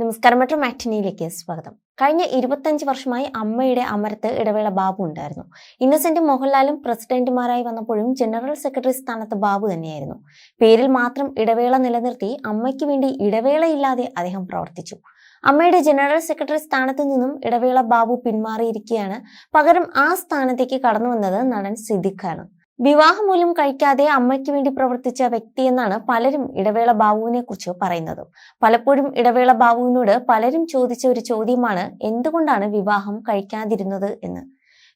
നമസ്കാരം. മറ്റു മാറ്റിനിയിലേക്ക് സ്വാഗതം. കഴിഞ്ഞ ഇരുപത്തഞ്ച് വർഷമായി അമ്മയുടെ അമരത്ത് ഇടവേള ബാബു ഉണ്ടായിരുന്നു. ഇന്നസെന്റ് മോഹൻലാലും പ്രസിഡന്റുമാരായി വന്നപ്പോഴും ജനറൽ സെക്രട്ടറി സ്ഥാനത്ത് ബാബു തന്നെയായിരുന്നു. പേരിൽ മാത്രം ഇടവേള നിലനിർത്തി അമ്മയ്ക്ക് വേണ്ടി ഇടവേളയില്ലാതെ അദ്ദേഹം പ്രവർത്തിച്ചു. അമ്മയുടെ ജനറൽ സെക്രട്ടറി സ്ഥാനത്ത് നിന്നും ഇടവേള ബാബു പിന്മാറിയിരിക്കുകയാണ്. പകരം ആ സ്ഥാനത്തേക്ക് കടന്നു വന്നത് നടൻ സിദ്ദിഖാണ്. വിവാഹം മൂലം കഴിക്കാതെ അമ്മയ്ക്ക് വേണ്ടി പ്രവർത്തിച്ച വ്യക്തിയെന്നാണ് പലരും ഇടവേള ബാബുവിനെ കുറിച്ച് പറയുന്നത്. പലപ്പോഴും ഇടവേള ബാബുവിനോട് പലരും ചോദിച്ച ഒരു ചോദ്യമാണ് എന്തുകൊണ്ടാണ് വിവാഹം കഴിക്കാതിരുന്നത്? എന്ന്.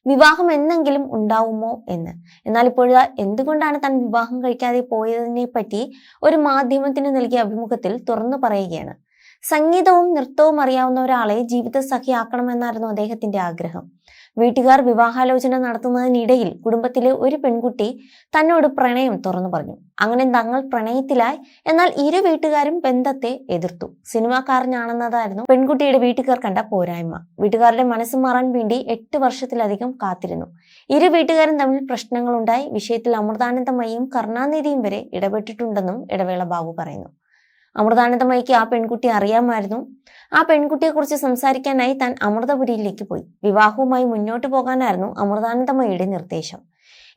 വിവാഹം എന്നെങ്കിലും ഉണ്ടാവുമോ? എന്ന്. എന്നാൽ ഇപ്പോഴാ എന്തുകൊണ്ടാണ് താൻ വിവാഹം കഴിക്കാതെ പോയതിനെ പറ്റി ഒരു മാധ്യമത്തിന് നൽകിയ അഭിമുഖത്തിൽ തുറന്നു പറയുകയാണ്. സംഗീതവും നൃത്തവും അറിയാവുന്ന ഒരാളെ ജീവിത സഖിയാക്കണമെന്നായിരുന്നു അദ്ദേഹത്തിന്റെ ആഗ്രഹം. വീട്ടുകാർ വിവാഹാലോചന നടത്തുന്നതിനിടയിൽ കുടുംബത്തിലെ ഒരു പെൺകുട്ടി തന്നോട് പ്രണയം തുറന്നു പറഞ്ഞു. അങ്ങനെ തങ്ങൾ പ്രണയത്തിലായി എന്നാൽ ഇരു വീട്ടുകാരും ബന്ധത്തെ എതിർത്തു. സിനിമാക്കാരനാണെന്നതായിരുന്നു പെൺകുട്ടിയുടെ വീട്ടുകാർ കണ്ട പോരായ്മ. വീട്ടുകാരുടെ മനസ്സ് മാറാൻ വേണ്ടി എട്ട് വർഷത്തിലധികം കാത്തിരുന്നു. ഇരു വീട്ടുകാരും തമ്മിൽ പ്രശ്നങ്ങളുണ്ടായി. വിഷയത്തിൽ അമൃതാനന്ദമയും കരുണാനിധിയും വരെ ഇടപെട്ടിട്ടുണ്ടെന്നും ഇടവേള ബാബു പറയുന്നു. അമൃതാനന്ദമയ്ക്ക് ആ പെൺകുട്ടി അറിയാമായിരുന്നു. ആ പെൺകുട്ടിയെക്കുറിച്ച് സംസാരിക്കാനായി താൻ അമൃതപുരിയിലേക്ക് പോയി. വിവാഹവുമായി മുന്നോട്ട് പോകാനായിരുന്നു അമൃതാനന്ദമയുടെ നിർദ്ദേശം.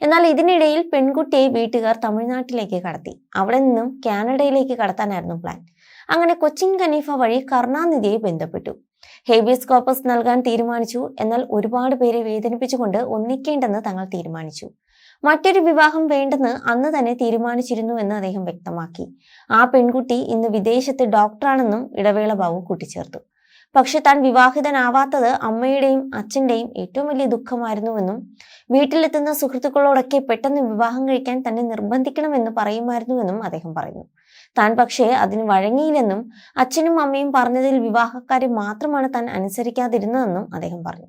എന്നാൽ ഇതിനിടയിൽ പെൺകുട്ടിയെ വീട്ടുകാർ തമിഴ്നാട്ടിലേക്ക് കടത്തി. അവിടെ നിന്നും കാനഡയിലേക്ക് കടത്താനായിരുന്നു പ്ലാൻ. അങ്ങനെ കൊച്ചിൻ ഖനീഫ വഴി കരുണാനിധിയെ ബന്ധപ്പെട്ടു. ഹേബിയസ് കോപ്പസ് നൽകാൻ തീരുമാനിച്ചു. എന്നാൽ ഒരുപാട് പേരെ വേദനിപ്പിച്ചുകൊണ്ട് ഒന്നിക്കേണ്ടെന്ന് തങ്ങൾ തീരുമാനിച്ചു. മറ്റൊരു വിവാഹം വേണ്ടെന്ന് അന്ന് തന്നെ തീരുമാനിച്ചിരുന്നു എന്ന് അദ്ദേഹം വ്യക്തമാക്കി. ആ പെൺകുട്ടി ഇന്ന് വിദേശത്ത് ഡോക്ടറാണെന്നും ഇടവേള ബാബു കൂട്ടിച്ചേർത്തു. പക്ഷെ താൻ വിവാഹിതനാവാത്തത് അമ്മയുടെയും അച്ഛന്റെയും ഏറ്റവും വലിയ ദുഃഖമായിരുന്നുവെന്നും വീട്ടിലെത്തുന്ന സുഹൃത്തുക്കളോടൊക്കെ പെട്ടെന്ന് വിവാഹം കഴിക്കാൻ തന്നെ നിർബന്ധിക്കണമെന്ന് പറയുമായിരുന്നുവെന്നും അദ്ദേഹം പറയുന്നു. താൻ പക്ഷേ അതിന് വഴങ്ങിയില്ലെന്നും അച്ഛനും അമ്മയും പറഞ്ഞതിൽ വിവാഹക്കാരെ മാത്രമാണ് താൻ അനുസരിക്കാതിരുന്നതെന്നും അദ്ദേഹം പറഞ്ഞു.